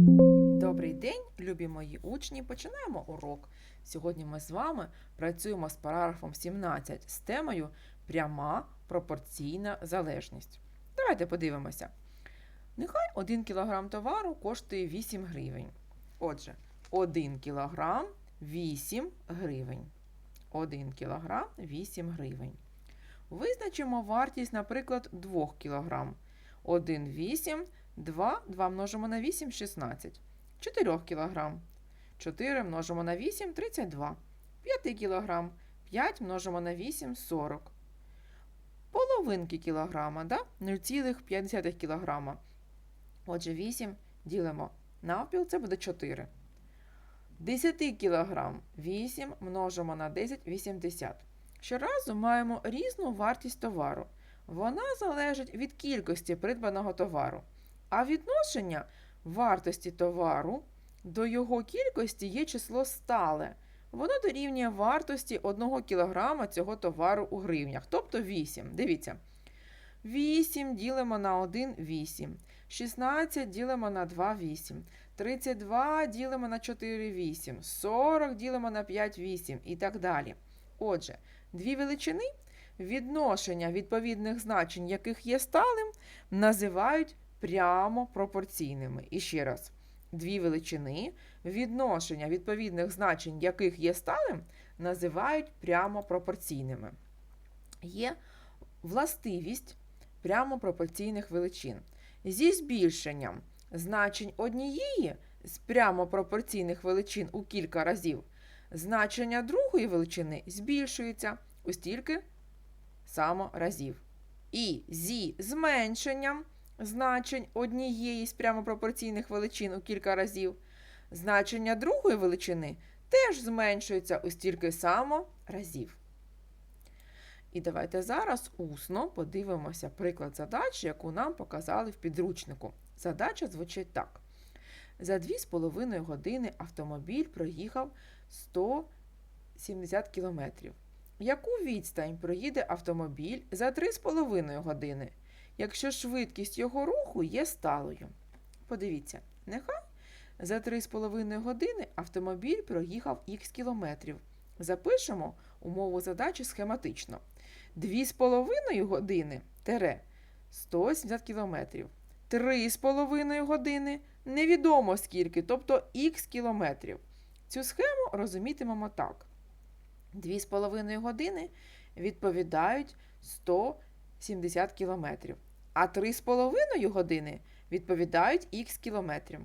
Добрий день, любі мої учні. Починаємо урок. Сьогодні ми з вами працюємо з параграфом 17 з темою пряма пропорційна залежність. Давайте подивимося. Нехай 1 кг товару коштує 8 гривень. Отже, 1 кг 8 гривень. 1 кг 8 гривень. Визначимо вартість, наприклад, 2 кг. 1 8 2, 2 множимо на 8 16. 4 кг. 4 множимо на 8 32. 5 кг. 5 множимо на 8 40. Половинки кілограма, да? 0,5 кг. Отже, 8 ділимо навпіл, це буде 4. 10 кг 8 множимо на 10 80. Щоразу маємо різну вартість товару. Вона залежить від кількості придбаного товару. А відношення вартості товару до його кількості є число стале. Воно дорівнює вартості 1 кг цього товару у гривнях, тобто 8. Дивіться. 8 ділимо на 1 8. 16 ділимо на 2 8. 32 ділимо на 4 8. 40 ділимо на 5 8 і так далі. Отже, дві величини, відношення відповідних значень, яких є сталим, називають прямо пропорційними. І ще раз, дві величини, відношення відповідних значень, яких є сталим, називають прямо пропорційними. Є властивість прямо пропорційних величин. Зі збільшенням значень однієї з прямо пропорційних величин у кілька разів, значення другої величини збільшується у стільки само разів. І зі зменшенням значень однієї з прямопропорційних величин у кілька разів, значення другої величини теж зменшується у стільки само разів. І давайте зараз усно подивимося приклад задачі, яку нам показали в підручнику. Задача звучить так. За 2,5 години автомобіль проїхав 170 км. Яку відстань проїде автомобіль за 3,5 години? Якщо швидкість його руху є сталою. Подивіться, нехай за 3,5 години автомобіль проїхав х кілометрів. Запишемо умову задачі схематично. 2,5 години тере 170 кілометрів. 3,5 години невідомо скільки, тобто х кілометрів. Цю схему розумітимемо так. 2,5 години відповідають 170 кілометрів а 3,5 години відповідають х кілометрів.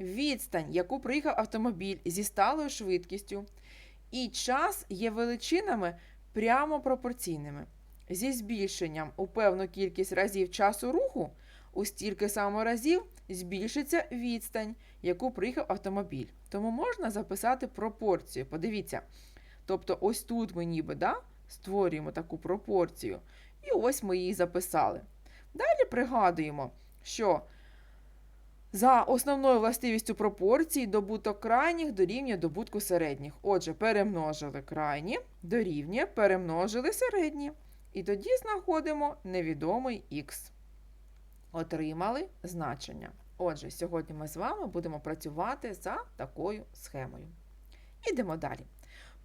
Відстань, яку приїхав автомобіль зі сталою швидкістю, і час є величинами прямо пропорційними. Зі збільшенням у певну кількість разів часу руху, у стільки само разів збільшиться відстань, яку приїхав автомобіль. Тому можна записати пропорцію. Подивіться. Тобто, ось тут ми ніби да, створюємо таку пропорцію. І ось ми її записали. Далі пригадуємо, що за основною властивістю пропорції добуток крайніх дорівнює добутку середніх. Отже, перемножили крайні, дорівнює, перемножили середні. І тоді знаходимо невідомий х. Отримали значення. Отже, сьогодні ми з вами будемо працювати за такою схемою. Ідемо далі.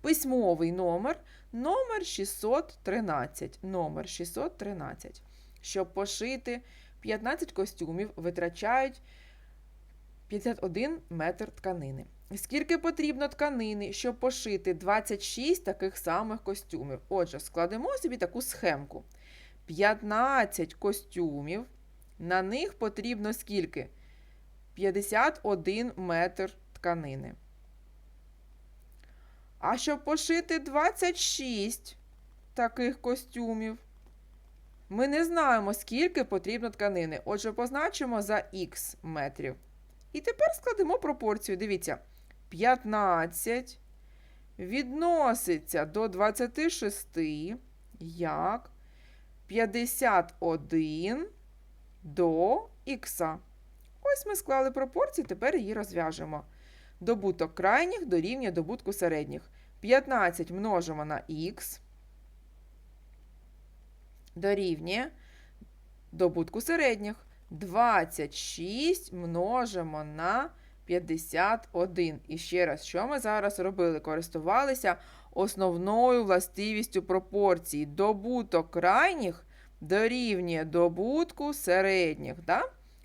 Письмовий номер номер 613. Номер 613. Щоб пошити 15 костюмів, витрачають 51 метр тканини. Скільки потрібно тканини, щоб пошити 26 таких самих костюмів? Отже, складемо собі таку схемку. 15 костюмів. На них потрібно скільки? 51 метр тканини. А щоб пошити 26 таких костюмів, ми не знаємо, скільки потрібно тканини. Отже, позначимо за х метрів. І тепер складемо пропорцію. Дивіться, 15 відноситься до 26, як 51 до х. Ось ми склали пропорції, тепер її розв'яжемо. Добуток крайніх дорівнює добутку середніх. 15 множимо на х дорівнює добутку середніх. 26 множимо на 51. І ще раз, що ми зараз робили? Користувалися основною властивістю пропорції. Добуток крайніх дорівнює добутку середніх. Да?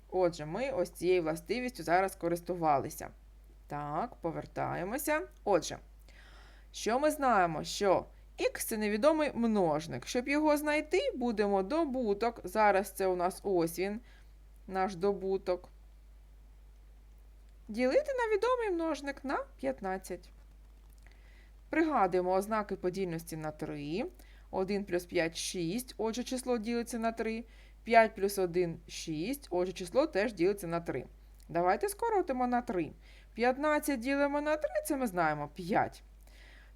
Отже, ми ось цією властивістю зараз користувалися. Так, повертаємося. Отже, що ми знаємо? Що х це невідомий множник. Щоб його знайти, будемо добуток. Зараз це у нас ось він, наш добуток. Ділити на відомий множник на 15. Пригадуємо ознаки подільності на 3. 1 плюс 5 6. Отже, число ділиться на 3. 5 плюс 1 6. Отже, число теж ділиться на 3. Давайте скоротимо на 3. 15 ділимо на 3, це ми знаємо 5.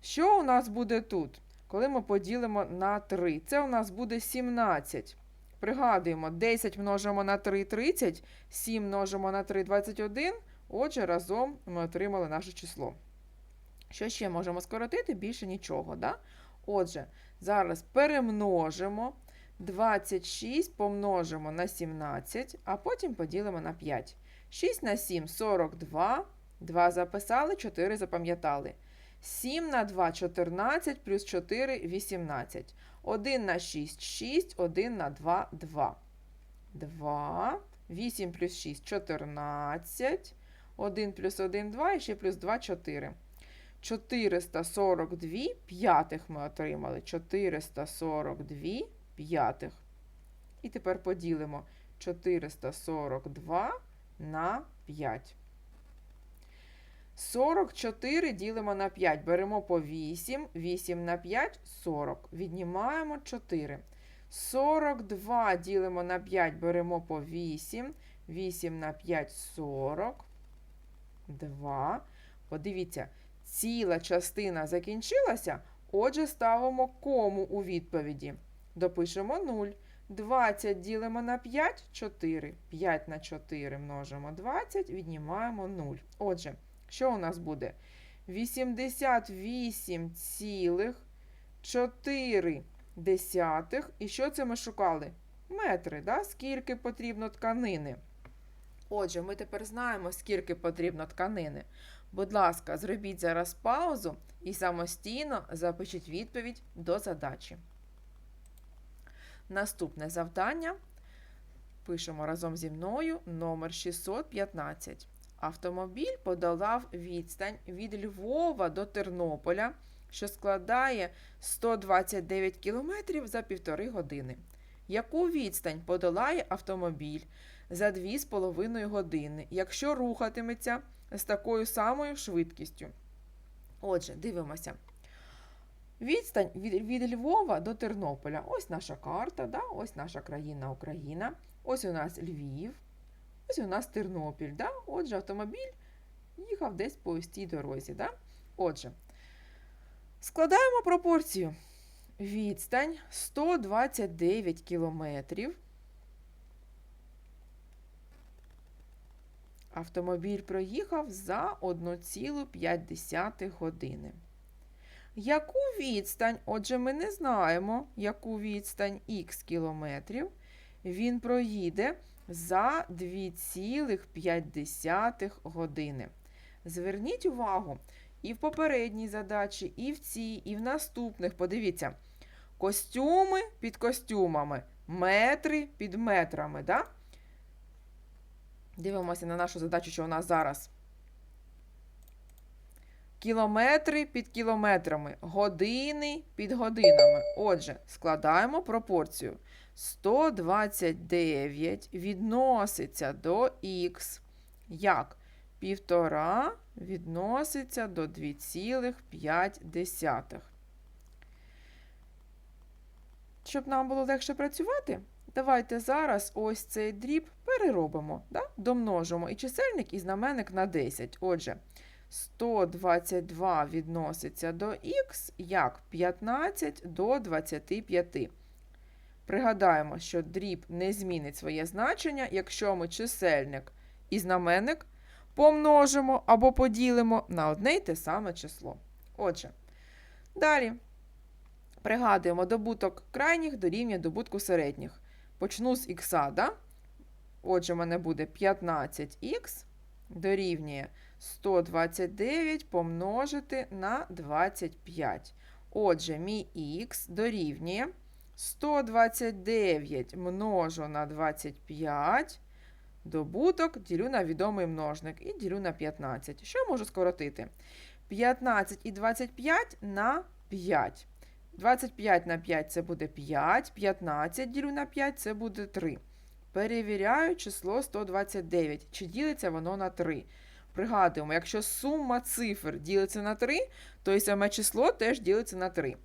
Що у нас буде тут, коли ми поділимо на 3? Це у нас буде 17. Пригадуємо, 10 множимо на 3 30, 7 множимо на 3 21. Отже, разом ми отримали наше число. Що ще можемо скоротити? Більше нічого. Да? Отже, зараз перемножимо 26 помножимо на 17, а потім поділимо на 5. 6 на 7 42. 2 записали, 4 запам'ятали. 7 на 2 14 плюс 4 18. 1 на 6 6, 1 на 2 2. 2. 8 плюс 6 14. 1 плюс 1 2 і ще плюс 2 4. 442 п'ятих ми отримали. 442 п'ятих. І тепер поділимо 442 на 5. 44 ділимо на 5. Беремо по 8. 8 на 5 40. Віднімаємо 4. 42 ділимо на 5, беремо по 8. 8 на 5 40. 2. Подивіться, ціла частина закінчилася. Отже, ставимо кому у відповіді. Допишемо 0. 20 ділимо на 5 4. 5 на 4 множимо 20, віднімаємо 0. Отже, що у нас буде? 88,4. І що це ми шукали? Метри, да? скільки потрібно тканини. Отже, ми тепер знаємо, скільки потрібно тканини. Будь ласка, зробіть зараз паузу і самостійно запишіть відповідь до задачі. Наступне завдання. Пишемо разом зі мною номер 615. Автомобіль подолав відстань від Львова до Тернополя, що складає 129 км за півтори години. Яку відстань подолає автомобіль за 2,5 години, якщо рухатиметься з такою самою швидкістю? Отже, дивимося. Відстань від, від Львова до Тернополя. Ось наша карта, да? ось наша країна Україна. Ось у нас Львів. Ось у нас Тернопіль. Да? Отже, автомобіль їхав десь по ось цій дорозі. Да? Отже, складаємо пропорцію. Відстань 129 кілометрів. Автомобіль проїхав за 1,5 години. Яку відстань, отже, ми не знаємо, яку відстань х кілометрів, він проїде за 2,5 години. Зверніть увагу, і в попередній задачі, і в цій, і в наступних. Подивіться, костюми під костюмами, метри під метрами. Да? Дивимося на нашу задачу, що у нас зараз. Кілометри під кілометрами, години під годинами. Отже, складаємо пропорцію. 129 відноситься до х. Як? Півтора відноситься до 2,5. Щоб нам було легше працювати, давайте зараз ось цей дріб переробимо, да? домножимо і чисельник, і знаменник на 10. Отже, 122 відноситься до х як 15 до 25. Пригадаємо, що дріб не змінить своє значення, якщо ми чисельник і знаменник помножимо або поділимо на одне й те саме число. Отже, далі пригадуємо добуток крайніх дорівнює добутку середніх. Почну з х. Да? Отже, в мене буде 15х дорівнює 129 помножити на 25. Отже, мій х дорівнює 129 множу на 25. Добуток ділю на відомий множник і ділю на 15. Що можу скоротити? 15 і 25 на 5. 25 на 5 це буде 5, 15 ділю на 5 це буде 3. Перевіряю число 129. Чи ділиться воно на 3? Пригадуємо, якщо сума цифр ділиться на 3, то і саме число теж ділиться на 3.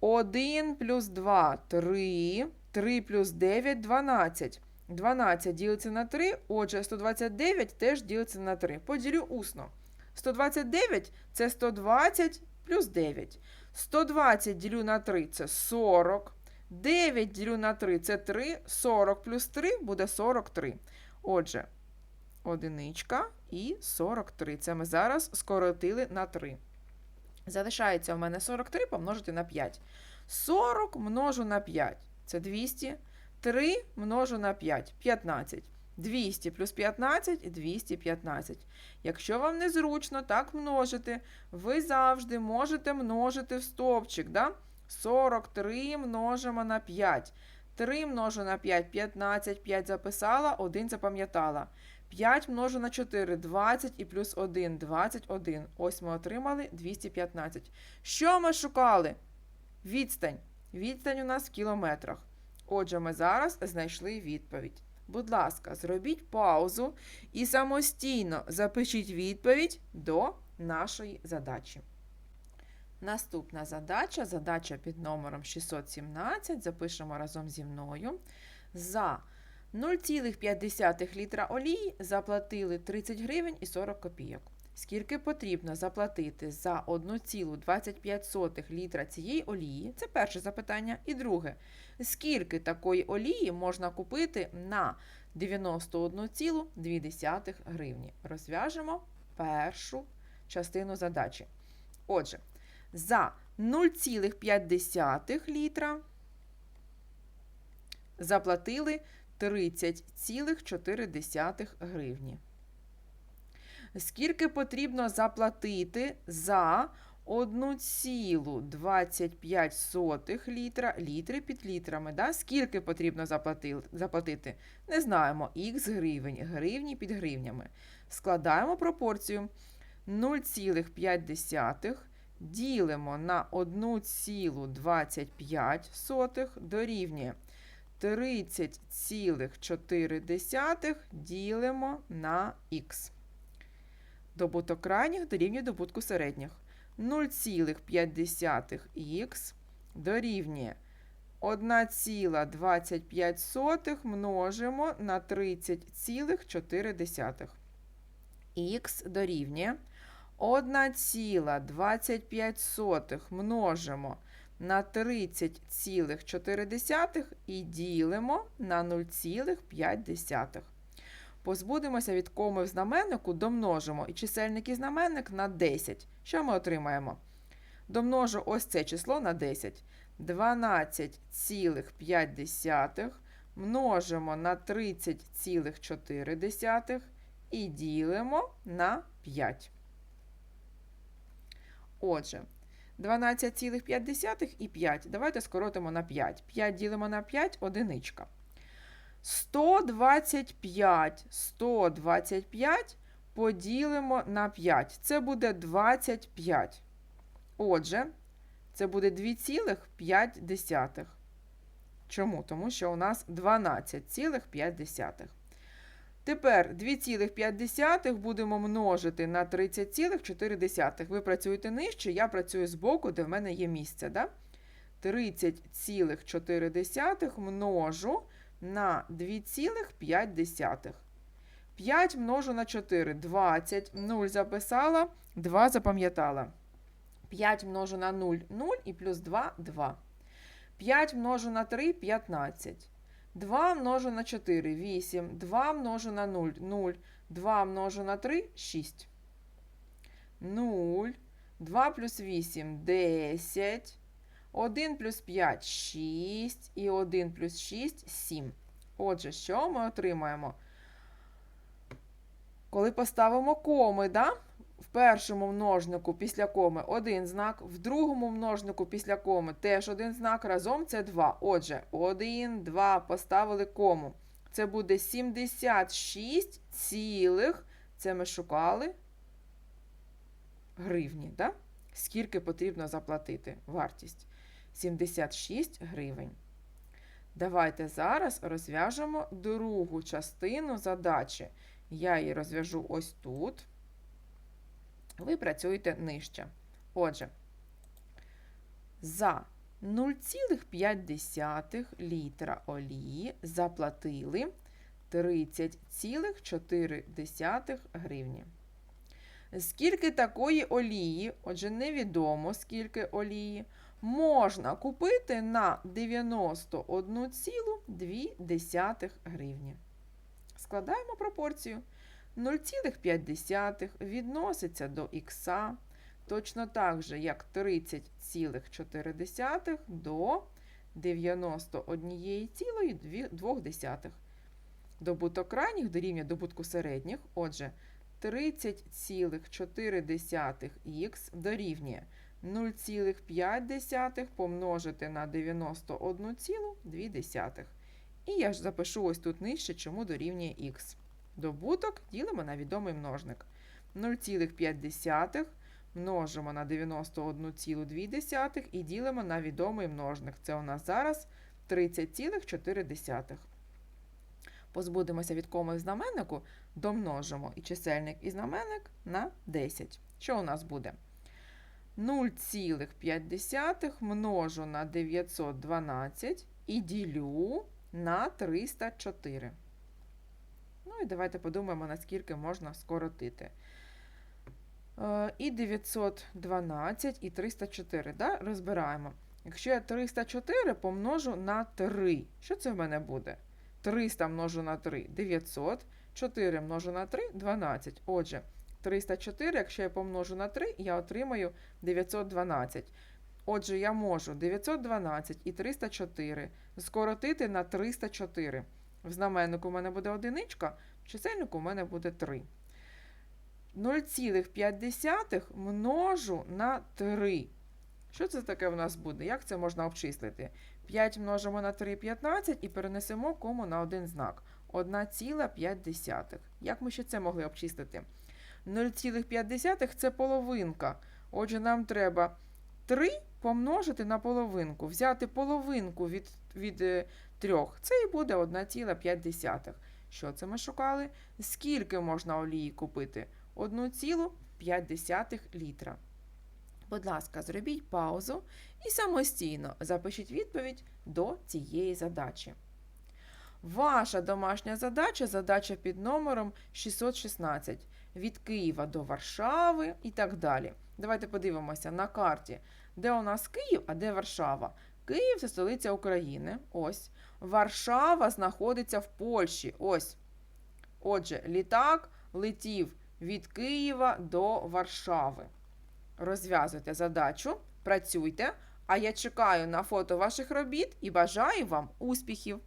1 плюс 2 3. 3 плюс 9 12. 12 ділиться на 3, отже, 129 теж ділиться на 3. Поділю усно. 129 це 120 плюс 9. 120 ділю на 3 це 40. 9 ділю на 3 це 3. 40 плюс 3 буде 43. Отже, одиничка і 43. Це ми зараз скоротили на 3. Залишається в мене 43 помножити на 5. 40 множу на 5. Це 200. 3 множу на 5 15. 200 плюс 15 215. Якщо вам незручно так множити, ви завжди можете множити в стовпчик. Да? 43 множимо на 5. 3 множу на 5 15, 5 записала, 1 запам'ятала. 5 множу на 4 20 і плюс 1 21. Ось ми отримали 215. Що ми шукали? Відстань. Відстань у нас в кілометрах. Отже, ми зараз знайшли відповідь. Будь ласка, зробіть паузу і самостійно запишіть відповідь до нашої задачі. Наступна задача, задача під номером 617, запишемо разом зі мною. За 0,5 літра олії заплатили 30 гривень і 40 копійок. Скільки потрібно заплатити за 1,25 літра цієї олії? Це перше запитання. І друге, скільки такої олії можна купити на 91,2 гривні? Розв'яжемо першу частину задачі. Отже, за 0,5 літра заплатили 30,4 гривні. Скільки потрібно заплатити за 1,25 літра, літри під літрами. Да? Скільки потрібно заплатити? Не знаємо. Х гривень, гривні під гривнями. Складаємо пропорцію 0,5 ділимо на 1,25 дорівнює 30,4 ділимо на х. Добуток крайніх дорівнює добутку середніх. 0,5х дорівнює 1,25 множимо на 30,4. Х дорівнює 1,25 множимо на 30,4 і ділимо на 0,5. Позбудемося від коми в знаменнику, домножимо і чисельник і знаменник на 10. Що ми отримаємо? Домножу ось це число на 10. 12,5 множимо на 30,4 і ділимо на 5. Отже, 12,5 і 5. Давайте скоротимо на 5. 5 ділимо на 5 одиничка. 125. 125 поділимо на 5. Це буде 25. Отже, це буде 2,5. Чому? Тому що у нас 12,5. Тепер 2,5 будемо множити на 30,4. Ви працюєте нижче, я працюю збоку, де в мене є місце. Да? 30,4 множу на 2,5. 5 множу на 4 20. 0 записала, 2 запам'ятала. 5 множу на 0 0 і плюс 2 2. 5 множу на 3 15. 2 множу на 4 8. 2 множу на 0 0. 2 множу на 3 6. 0. 2 плюс 8 10. 1 плюс 5 6 і 1 плюс 6 7. Отже, що ми отримаємо? Коли поставимо коми, да? Першому множнику після коми один знак, в другому множнику після коми теж один знак, разом це 2. Отже, 1, 2 поставили кому. Це буде 76 цілих, це ми шукали, гривні. Да? Скільки потрібно заплатити вартість? 76 гривень. Давайте зараз розв'яжемо другу частину задачі. Я її розв'яжу ось тут. Ви працюєте нижче. Отже, за 0,5 літра олії заплатили 30,4 гривні. Скільки такої олії, отже, невідомо скільки олії, можна купити на 91,2 гривні. Складаємо пропорцію. 0,5 відноситься до х, точно так же, як 30,4 до 91,2. Добуток крайніх дорівнює добутку середніх. Отже, 30,4х дорівнює 0,5 помножити на 91,2. І я ж запишу ось тут нижче, чому дорівнює х. Добуток ділимо на відомий множник. 0,5 множимо на 91,2 і ділимо на відомий множник. Це у нас зараз 30,4. Позбудемося від коми в знаменнику, домножимо і чисельник, і знаменник на 10. Що у нас буде? 0,5 множу на 912 і ділю на 304. Ну і давайте подумаємо, наскільки можна скоротити. Е, І 912, і 304. Да? Розбираємо. Якщо я 304 помножу на 3, що це в мене буде? 300 множу на 3 900, 4 множу на 3 12. Отже, 304, якщо я помножу на 3, я отримаю 912. Отже, я можу 912 і 304 скоротити на 304. В знаменнику у мене буде одиничка, в чисельнику у мене буде 3. 0,5 множу на 3. Що це таке в нас буде? Як це можна обчислити? 5 множимо на 3 15 і перенесемо кому на один знак. 1,5. Як ми ще це могли обчислити? 0,5 це половинка. Отже, нам треба 3 помножити на половинку. Взяти половинку від, від 3. Це і буде 1,5. Що це ми шукали? Скільки можна олії купити? 1,5 літра. Будь ласка, зробіть паузу і самостійно запишіть відповідь до цієї задачі. Ваша домашня задача задача під номером 616 від Києва до Варшави і так далі. Давайте подивимося на карті, де у нас Київ, а де Варшава. Київ це столиця України. Ось. Варшава знаходиться в Польщі. Ось. Отже, літак летів від Києва до Варшави. Розв'язуйте задачу, працюйте, а я чекаю на фото ваших робіт і бажаю вам успіхів!